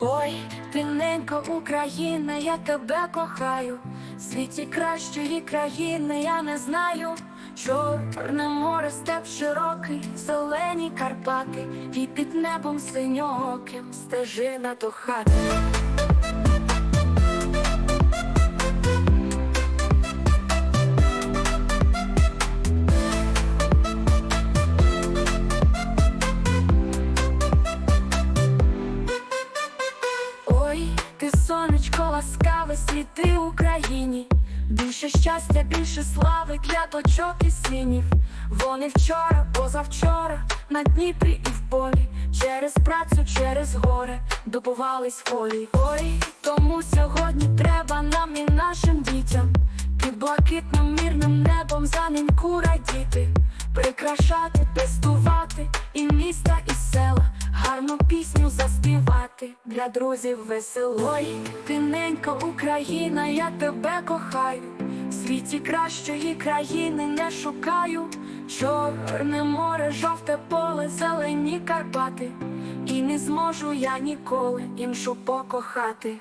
Ой, ти ненько Україна, я тебе кохаю. В світі кращої країни я не знаю. Чорне море, степ широкий, зелені Карпати, і під небом синьоким стежина до хати. Світи Україні. Більше щастя, більше слави для точок і синів. Вони вчора, позавчора, на Дніпрі і в полі, через працю, через горе добувались волі. Ой, тому сьогодні треба нам і нашим дітям під блакитним мирним небом за неньку радіти, прикрашати, пестувати і міста, для друзів веселої, Ти ненько Україна, я тебе кохаю. В світі кращої країни не шукаю. Чорне море, жовте поле, зелені Карпати. І не зможу я ніколи іншу покохати.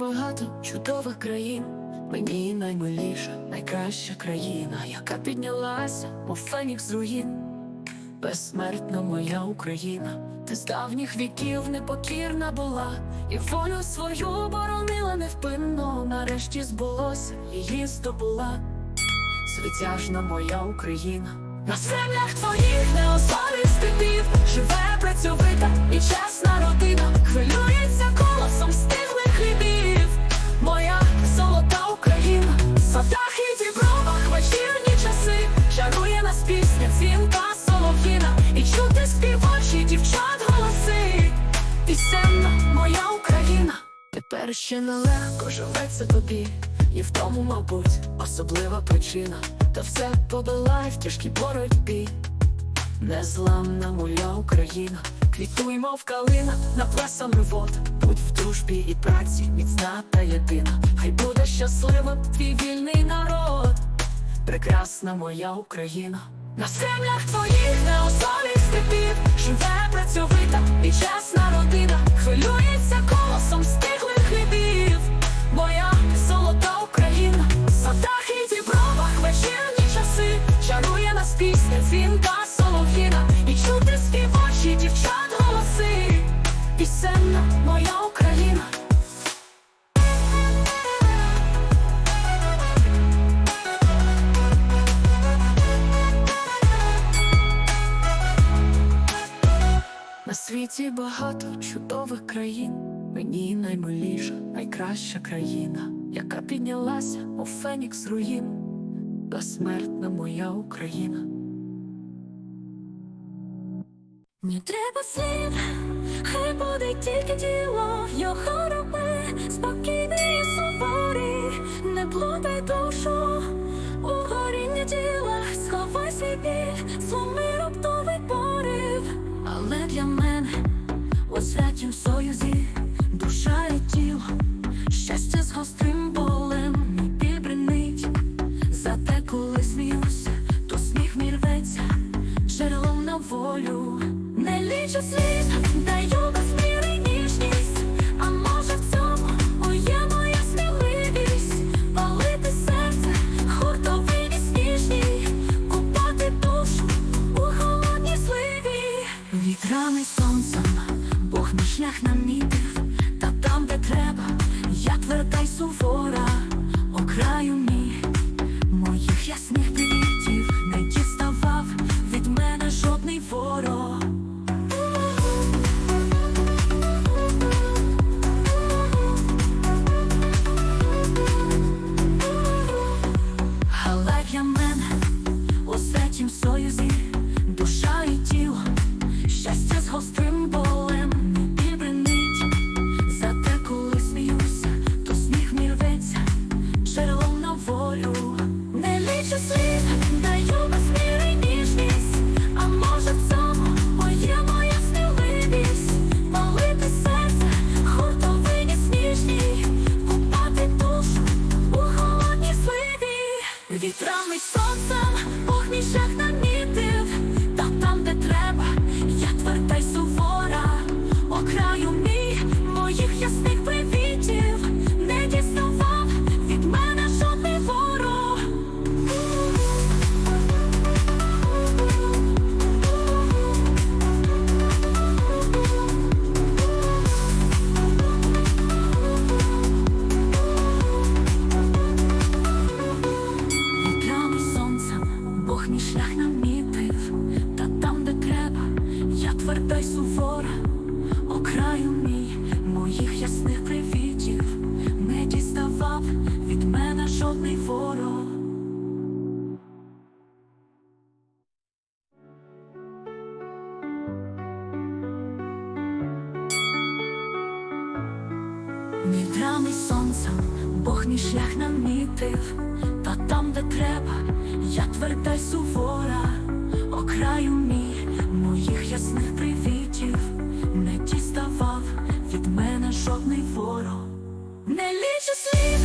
Багато чудових країн. Мені наймиліша, найкраща країна, яка піднялася, мов фенікс з руїн. Безсмертна моя Україна, ти з давніх віків непокірна була, і волю свою боронила невпинно, нарешті збулося, її здобула. Звитяжна моя Україна, на землях твоїх неославих степів живе працьовита і чесна родина, хвилюється колосом стиглих Садах і дібровах вечірні часи, чарує нас пісня, дзвінка солов'їна, і чути співочі дівчат голоси. Пісенна моя Україна, тепер ще нелегко живеться тобі, і в тому, мабуть, особлива причина, та все подолай в тяжкій боротьбі. Незламна моя Україна, квітуй, мов калина, напресами вод, будь в дружбі і праці, міцна та єдина, хай буде щасливим твій вільний народ, прекрасна моя Україна, на землях твоїх неославих степів живе працьовита і чесна родина, хвилюється колосом стиглих хлібів, моя золота Україна, в садах і дібровах вечірні часи, чарує нас пісня, дзвінка моя Україна. На світі багато чудових країн, мені наймиліша, найкраща країна, яка піднялася, мов фенікс руїн, безсмертна моя Україна. Не треба слів, буде тільки діло його роби, спокійний і суворий, не плутай душу у горіння діла, сховай свій біль, сломи раптовий порив, але для мене у святім союзі душа і тіло, щастя з гострим болем мій біль бренить, зате коли сміюся, то сміх мій рветься джерелом на волю. Лічу сліз, даю без жодний ворог. Вітрами сонцем Бог мій шлях намітив, та там, де треба, я тверда й сувора, о краю мій, моїх ясних привітів, не діставав від мене жодний ворог. Не лічу слів,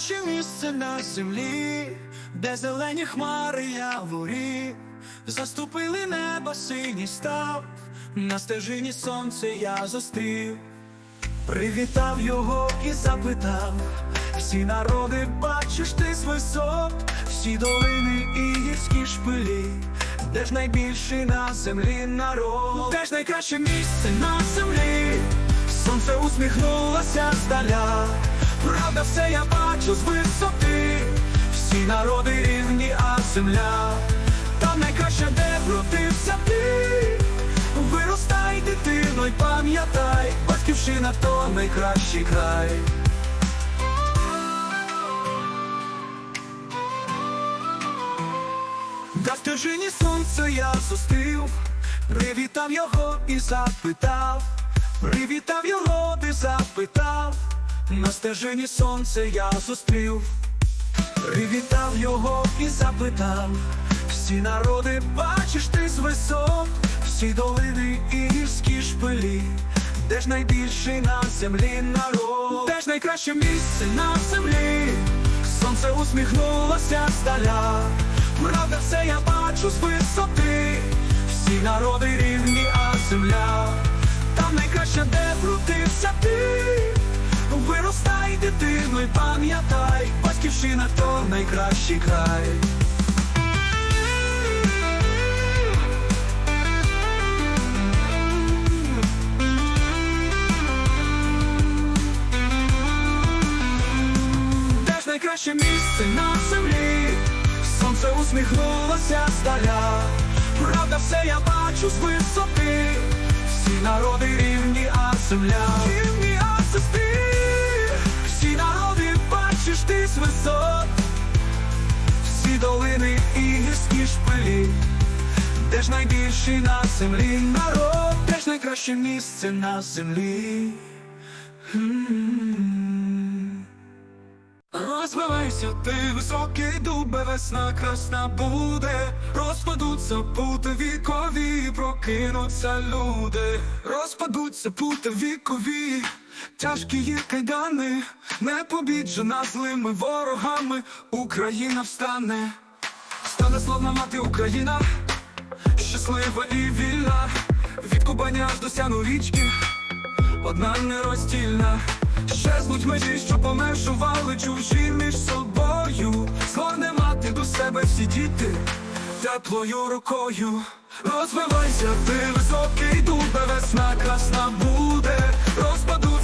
найкраще місце на землі, де зелені хмари яворі, заступили небо синій став, на стежині сонце я зустрів, привітав його і запитав, всі народи бачиш ти з висот, всі долини і гірські шпилі, де ж найбільший на землі народ, де ж найкраще місце на землі, сонце усміхнулося здаля. Правда, все я бачу з висоти, всі народи рівні, а земля, там найкраще, де вродився ти, виростай, дитино, й пам'ятай, батьківщина то найкращий край. На стежині сонце я зустрів, привітав його і запитав, привітав його і запитав, на стежині сонце я зустрів, привітав його і запитав, всі народи бачиш ти з висот, всі долини і гірські шпилі, де ж найбільший на землі народ, де ж найкраще місце на землі, сонце усміхнулося здаля. Правда, все я бачу з висоти, всі народи рівні, а земля, там найкраще, де вродився ти, виростай, дитино, й пам'ятай, батьківщина то найкращий край. Де ж найкраще місце на землі, сонце усміхнулося здаля, правда, все я бачу з висоти, всі народи рівні, а земля бачиш ти висот, всі долини і гірські шпилі, де ж найбільший на землі народ, де ж найкраще місце на землі. М. Розвивайся, ти високий дубе, весна красна буде, розпадуться пути вікові, прокинуться люди, розпадуться пути вікові, тяжкі їх кайдани, не побіджена злими ворогами, Україна встане, стане славна мати Україна, щаслива і вільна, від Кубаня аж до сяну річки одна нероздільна. Ще звуть межі, що помешували чужі між собою. Згорне мати до себе всі діти теплою рукою. Розвивайся, ти високий дубе, весна красна буде.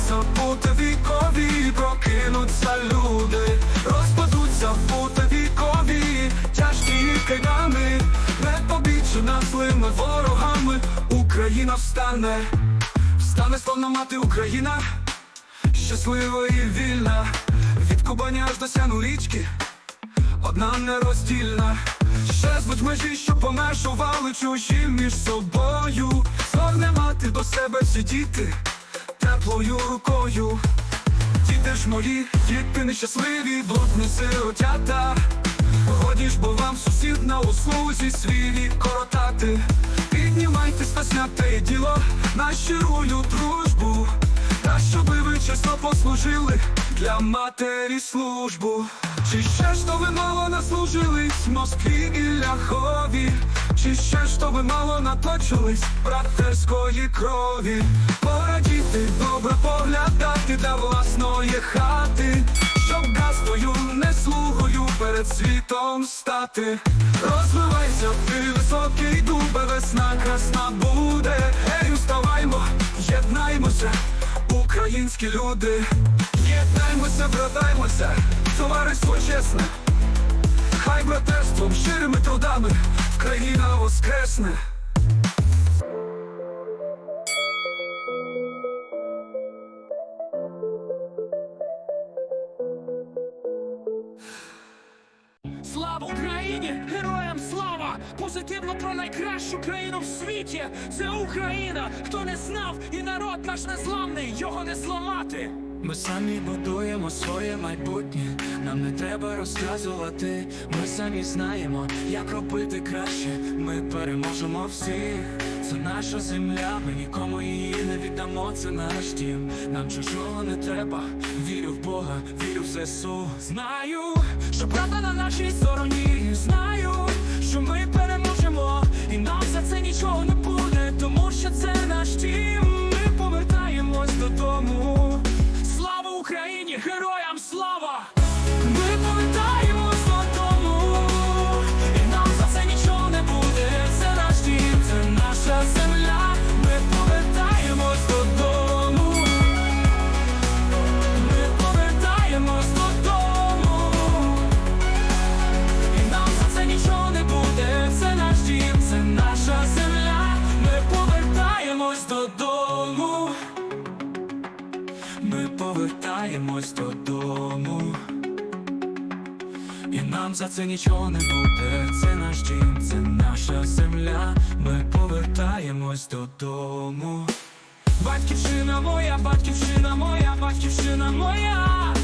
Пути вікові, прокинуться люди. Розпадуться пути вікові, тяжкі кайдани, не побічена злими ворогами. Україна встане. Стане славна мати Україна, щаслива і вільна, від Кубаня аж до сяну річки, одна нероздільна. Ще звуть межі, що помешували чужі між собою. Згорне мати до себе всі діти теплою рукою. Діти ж мої, діти нещасливі, блудні сиротята. Годі ж, бо вам сусід на услузі свій вік коротати. Піднімайтесь та сняте діло на щирую дружбу. Та щоби ви чесно послужили для матері службу. Чи ще що ви мало наслужились в Москві і ляхові? Ще ви мало наточились братерської крові? Пора діти, добре поглядати для власної хати, щоб газдою, не слугою перед світом стати. Розвивайся, ти високий дубе, весна красна буде. Ей, вставаймо, єднаймося, українські люди. Єднаймося, братаймося, товариство чесне. Хай братерством, щирими трудами країна воскресне. Слава Україні! Героям слава! Позитивно про найкращу країну в світі! Це Україна! Хто не знав, і народ наш незламний, його не зламати! Ми самі будуємо своє майбутнє, нам не треба розказувати. Ми самі знаємо, як робити краще. Ми переможемо всіх. Це наша земля, ми нікому її не віддамо. Це наш дім. Нам чужого не треба. Вірю в Бога, вірю в ЗСУ. Знаю, що правда на нашій стороні. За це нічого не буде. Це наш дім, це наша земля. Ми повертаємось додому. Батьківщина моя, батьківщина моя, батьківщина моя,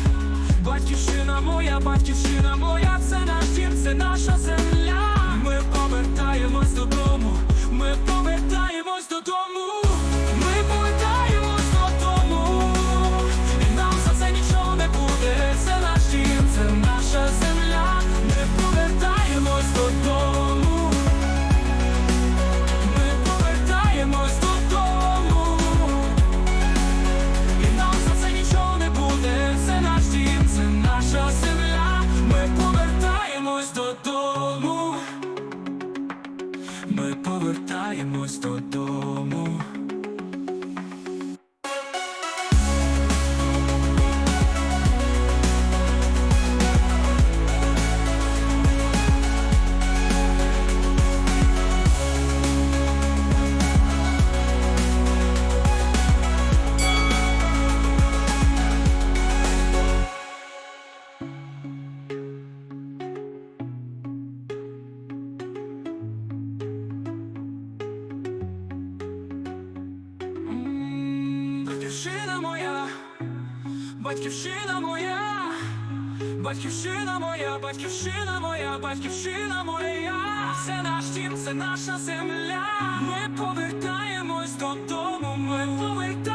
батьківщина моя, батьківщина моя, це наш дім, це наша земля. Батьківщина моя, батьківщина моя, батьківщина моя, це наш дім, це наша земля. Ми повертаємось додому, ми повертаємось